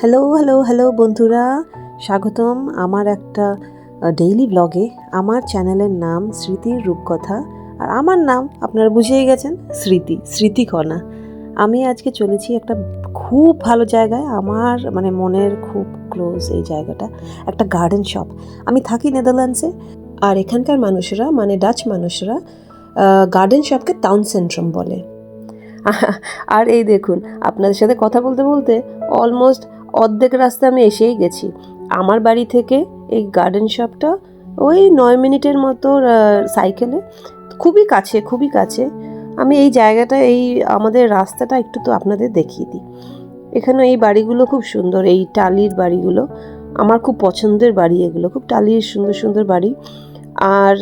Hello hello hello বন্ধুরা। স্বাগতম আমার একটা ডেইলি ব্লগে আমার চ্যানেলের নাম স্মৃতির রূপকথা। আর আমার নাম, আপনারা বুঝেই গেছেন, স্মৃতি, স্মৃতিকণা। আমি আজকে চলেছি একটা খুব ভালো জায়গায়, আমার মানে মনের খুব ক্লোজ এই জায়গাটা, একটা গার্ডেন শপ আমি থাকি নেদারল্যান্ডসে আর এখানকার মানুষরা মানে ডাচ মানুষরা গার্ডেন শপকে টাউন সেন্ট্রাম বলে। আর এই দেখুন, আপনাদের সাথে কথা বলতে বলতে অলমোস্ট অর্ধেক রাস্তা আমি এসেই গেছি। আমার বাড়ি থেকে এই গার্ডেন শপটা ওই নয় মিনিটের মতো সাইকেলে খুবই কাছে খুবই কাছে। আমি এই জায়গাটা, এই আমাদের রাস্তাটা একটু তো আপনাদের দেখিয়ে দিই। এখানে এই বাড়িগুলো খুব সুন্দর, এই টালির বাড়িগুলো। আমার খুব পছন্দের বাড়ি এগুলো, খুব টালির সুন্দর সুন্দর বাড়ি। আর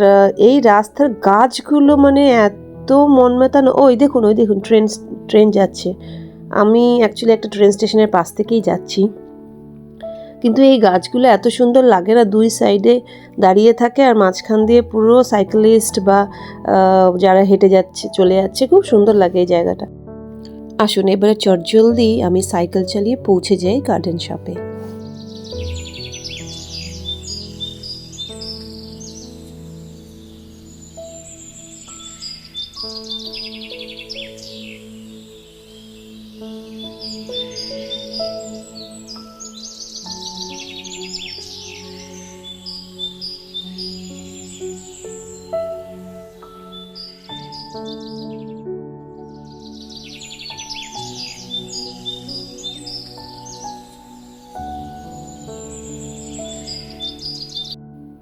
এই রাস্তার গাছগুলো মানে এত মন মেতানো ওই দেখুন ওই দেখুন ট্রেন ট্রেন যাচ্ছে। আমি অ্যাকচুয়ালি একটা ট্রেন স্টেশনের পাশ থেকেই যাচ্ছি। কিন্তু এই গাছগুলো এত সুন্দর লাগে না, দুই সাইডে দাঁড়িয়ে থাকে আর মাঝখান দিয়ে পুরো সাইকেলিস্ট বা যারা হেঁটে যাচ্ছে, চলে যাচ্ছে, খুব সুন্দর লাগে এই জায়গাটা। আসুন এবারে চটজলদি আমি সাইকেল চালিয়ে পৌঁছে যাই গার্ডেন শপে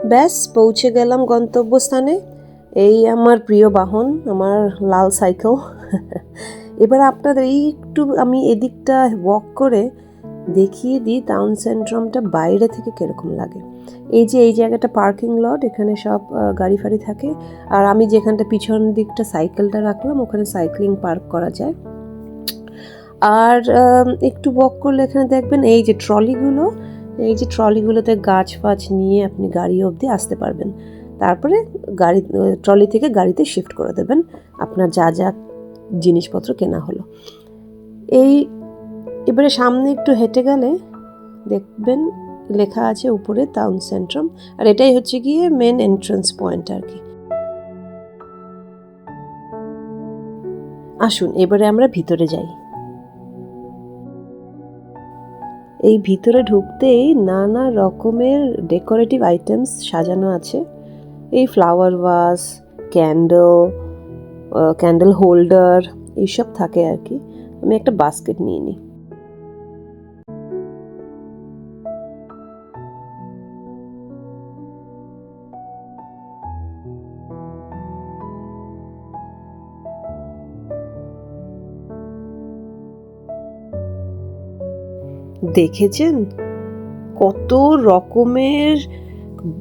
ব্যাস, পৌঁছে গেলাম গন্তব্যস্থানে। এই আমার প্রিয় বাহন, আমার লাল সাইকেল। এবার আপনাদের এই একটু আমি এদিকটা ওয়াক করে দেখিয়ে দিই টাউন সেন্ট্রামটা বাইরে থেকে কীরকম লাগে। এই যে, এই জায়গাটা পার্কিং লট এখানে সব গাড়ি ফাড়ি থাকে। আর আমি যেখানটা পিছন দিকটা সাইকেলটা রাখলাম, ওখানে সাইক্লিং পার্ক করা যায়। আর একটু ওয়াক করলে এখানে দেখবেন এই যে ট্রলিগুলো এই যে ট্রলিগুলোতে গাছ ফাছ নিয়ে আপনি গাড়ি অবধি আসতে পারবেন। তারপরে গাড়ি ট্রলি থেকে গাড়িতে শিফট করে দেবেন, আপনার যা যা জিনিসপত্র কেনা হলো। এই, এবারে সামনে একটু হেঁটে গেলে দেখবেন লেখা আছে উপরে টাউন সেন্ট্রাম আর এটাই হচ্ছে গিয়ে মেন এন্ট্রান্স পয়েন্ট আর কি। আসুন, এবারে আমরা ভিতরে যাই। এই ভিতরে ঢুকতেই নানা রকমের ডেকোরেটিভ আইটেমস সাজানো আছে। এই flower vase candle candle holder এইসব থাকে আর কি। আমি একটা বাস্কেট নিয়ে নিই। দেখেছেন? কত রকমের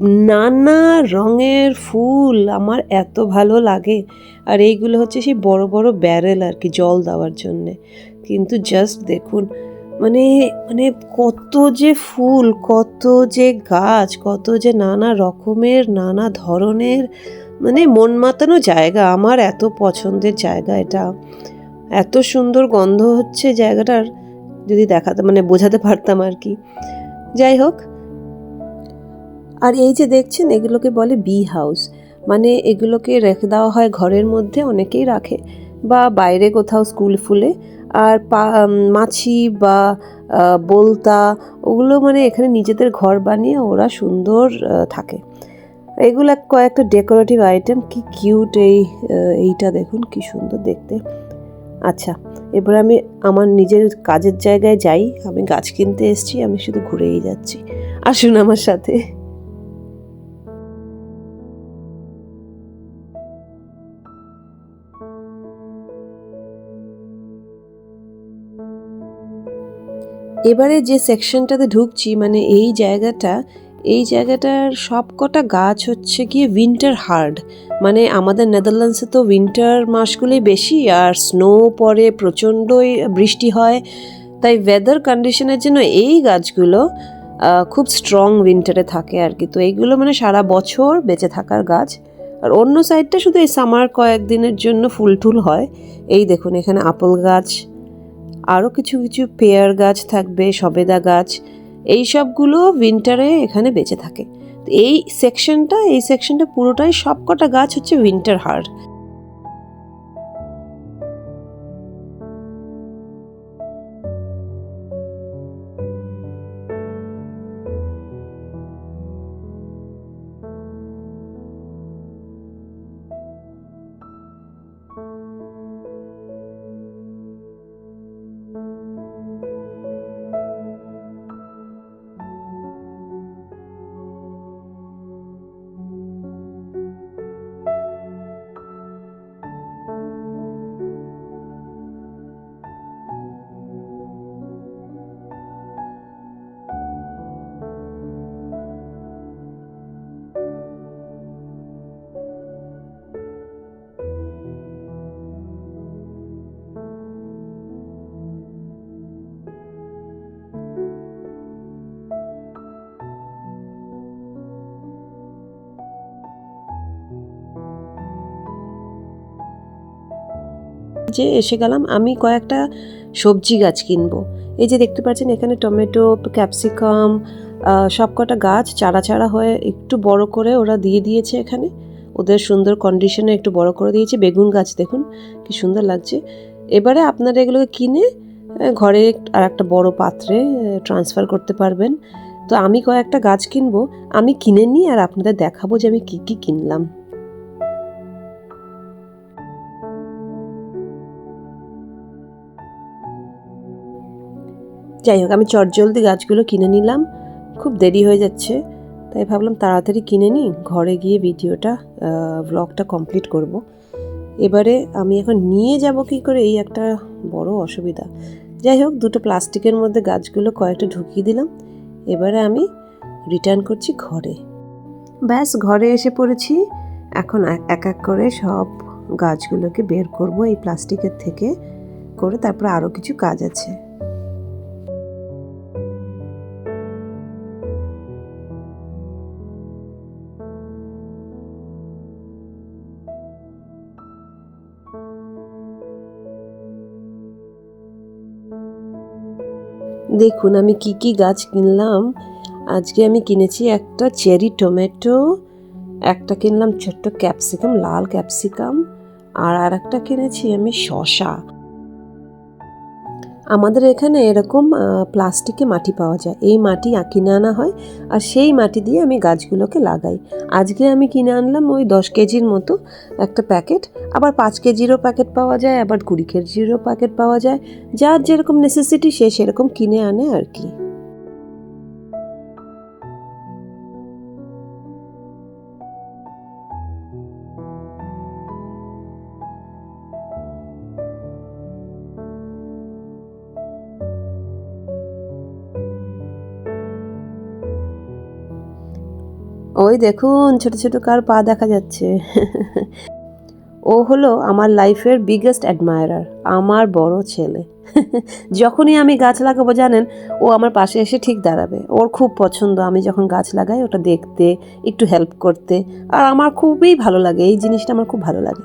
নানা রঙের ফুল আমার এত ভালো লাগে। আর এইগুলো হচ্ছে সেই বড় বড় ব্যারেল আর কি জল দেওয়ার জন্যে। কিন্তু জাস্ট দেখুন মানে মানে কত যে ফুল, কত যে গাছ, কত যে নানা রকমের, নানা ধরনের মানে মন মাতানো জায়গা, আমার এত পছন্দের জায়গা এটা। এত সুন্দর গন্ধ হচ্ছে জায়গাটার। যদি দেখাতে মানে বোঝাতে পারতাম আর কি। যাই হোক। আর এই যে দেখছেন, এগুলোকে বলে বি হাউস মানে এগুলোকে রেখে দেওয়া হয় ঘরের মধ্যে, অনেকেই রাখে। বা বাইরে কোথাও স্কুল ফুলে। আর মাছি বা বলতা, ওগুলো মানে এখানে নিজেদের ঘর বানিয়ে ওরা সুন্দর থাকে। এগুলো কয়েকটা ডেকোরেটিভ আইটেম কি কিউট এই এইটা দেখুন, কি সুন্দর দেখতে। আচ্ছা। এবার আমি আমার নিজের কাজের জায়গায় যাই, আমি গাছ কিনতে এসছি, আমি শুধু ঘুরেই যাচ্ছি। আসুন আমার সাথে। এবারে যে সেকশনটাতে ঢুকছি মানে এই জায়গাটা এই জায়গাটার সব কটা গাছ হচ্ছে গিয়ে উইন্টার হার্ড মানে আমাদের নেদারল্যান্ডসে তো উইন্টার মাসগুলোই বেশি আর স্নো পড়ে প্রচণ্ডই বৃষ্টি হয়। তাই ওয়েদার কন্ডিশনের জন্য এই গাছগুলো খুব স্ট্রং উইন্টারে থাকে আর কি। তো এইগুলো মানে সারা বছর বেঁচে থাকার গাছ। আর অন্য সাইডটা শুধু এই সামার কয়েকদিনের জন্য ফুল টুল হয়। এই দেখুন এখানে আপেল গাছ আরও কিছু কিছু পেয়ার গাছ থাকবে, সবেদা গাছ এই সবগুলো উইন্টারে এখানে বেঁচে থাকে। তো এই সেকশনটা এই সেকশনটা পুরোটাই সবকটা গাছ হচ্ছে উইন্টার হার। যে এসে গেলাম, আমি কয়েকটা সবজি গাছ কিনবো। এই যে দেখতে পাচ্ছেন, এখানে টমেটো, ক্যাপসিকাম সবকটা গাছ চারা চারা হয়ে একটু বড় করে ওরা দিয়ে দিয়েছে এখানে। ওদের সুন্দর কন্ডিশনে একটু বড় করে দিয়েছে। বেগুন গাছ দেখুন, কি সুন্দর লাগছে। এবারে আপনারা এগুলোকে কিনে ঘরে আর একটা বড় পাত্রে ট্রান্সফার করতে পারবেন। তো আমি কয়েকটা গাছ কিনবো, আমি কিনে নিই আর আপনাদের দেখাবো যে আমি কি কি কিনলাম। যাই হোক, আমি চটজলদি গাছগুলো কিনে নিলাম। খুব দেরি হয়ে যাচ্ছে, তাই ভাবলাম তাড়াতাড়ি কিনে নিই। ঘরে গিয়ে ভিডিওটা ব্লগটা কমপ্লিট করব। এবারে আমি এখন নিয়ে যাব কি করে? এই একটা বড় অসুবিধা। যাই হোক, দুটো প্লাস্টিকের মধ্যে গাছগুলো কয়েকটা ঢুকিয়ে দিলাম। এবারে আমি রিটার্ন করছি ঘরে। ব্যাস, ঘরে এসে পড়েছি। এখন এক এক করে সব গাছগুলোকে বের করব এই প্লাস্টিকের থেকে করে তারপরে আরও কিছু কাজ আছে। দেখুন, আমি কি কি গাছ কিনলাম। আজকে আমি কিনেছি একটা চেরি টমেটো, একটা কিনলাম ছোট্ট ক্যাপসিকাম, লাল ক্যাপসিকাম, আর আর একটা কিনেছি আমি শশা আমাদের এখানে এরকম প্লাস্টিকে মাটি পাওয়া যায়। এই মাটি কিনে আনা হয় আর সেই মাটি দিয়ে আমি গাছগুলোকে লাগাই। আজকে আমি কিনে আনলাম ওই দশ কেজির মতো একটা প্যাকেট। আবার পাঁচ কেজিরও প্যাকেট পাওয়া যায়, আবার কুড়ি কেজিরও প্যাকেট পাওয়া যায়। যার যেরকম নেসেসিটি সে সেরকম কিনে আনে আর কি। ওই দেখুন, ছোট ছোট কার পা দেখা যাচ্ছে। ও হলো আমার লাইফের বিগেস্ট অ্যাডমায়ারার আমার বড় ছেলে। যখনই আমি গাছ লাগাবো, জানেন, ও আমার পাশে এসে ঠিক দাঁড়াবে। ওর খুব পছন্দ, আমি যখন গাছ লাগাই, ওটা দেখতে, একটু হেল্প করতে। আর আমার খুবই ভালো লাগে, এই জিনিসটা আমার খুব ভালো লাগে।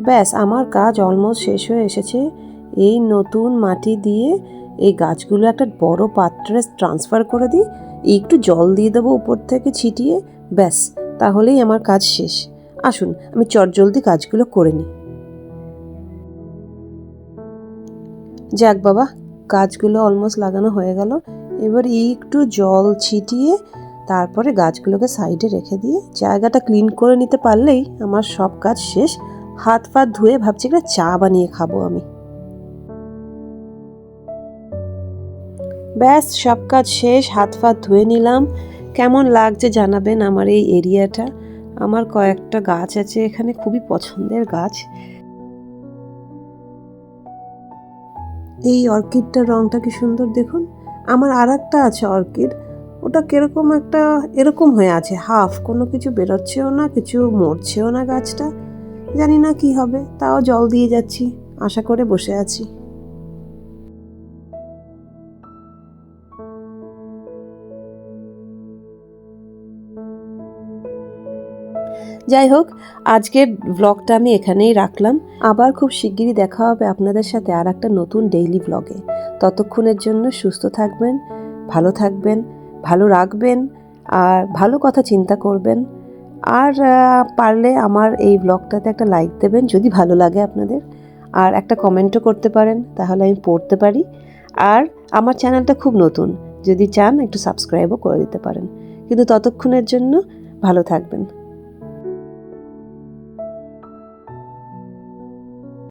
ব্যাস, আমার কাজ অলমোস্ট শেষ হয়ে এসেছে। এই নতুন মাটি দিয়ে এই গাছগুলো একটা বড় পাত্রে ট্রান্সফার করে দিই, একটু জল দিয়ে দেবো উপর থেকে ছিটিয়ে, ব্যাস, তাহলেই আমার কাজ শেষ। আসুন, আমি চটজলদি কাজগুলো করে নিই। যাক বাবা, গাছগুলো অলমোস্ট লাগানো হয়ে গেল। এবার একটু জল ছিটিয়ে, তারপরে গাছগুলোকে সাইডে রেখে দিয়ে জায়গাটা ক্লিন করে নিতে পারলেই আমার সব কাজ শেষ। হাত ফাত ধুয়ে ভাবছি একটা চা বানিয়ে খাব আমি। ব্যাস, সব কাজ শেষ, হাত ফাত ধুয়ে নিলাম। কেমন লাগছে জানাবেন আমার এই এরিয়াটা? আমার কয়েকটা গাছ আছে এখানে, খুবই পছন্দের গাছ। এই অর্কিডটার রংটা কি সুন্দর দেখুন। আমার আর একটা আছে অর্কিড। ওটা কীরকম একটা, এরকম হয়ে আছে, হাফ। কোনো কিছু বেরোচ্ছেও না, কিছু মরছেও না গাছটা। জানি না কি হবে, তাও জল দিয়ে যাচ্ছি। আশা করে বসে আছি। যাই হোক, আজকের ব্লগটা আমি এখানেই রাখলাম। আবার খুব শিগগিরই দেখা হবে আপনাদের সাথে আর একটা নতুন ডেইলি ব্লগে ততক্ষণের জন্য সুস্থ থাকবেন, ভালো থাকবেন, ভালো রাখবেন, আর ভালো কথা চিন্তা করবেন। আর পারলে আমার এই ব্লগটাতে একটা লাইক দেবেন যদি ভালো লাগে আপনাদের। আর একটা কমেন্টও করতে পারেন, তাহলে আমি পড়তে পারি। আর আমার চ্যানেলটা খুব নতুন, যদি চান একটু সাবস্ক্রাইবও করে দিতে পারেন। কিন্তু ততক্ষণের জন্য ভালো থাকবেন।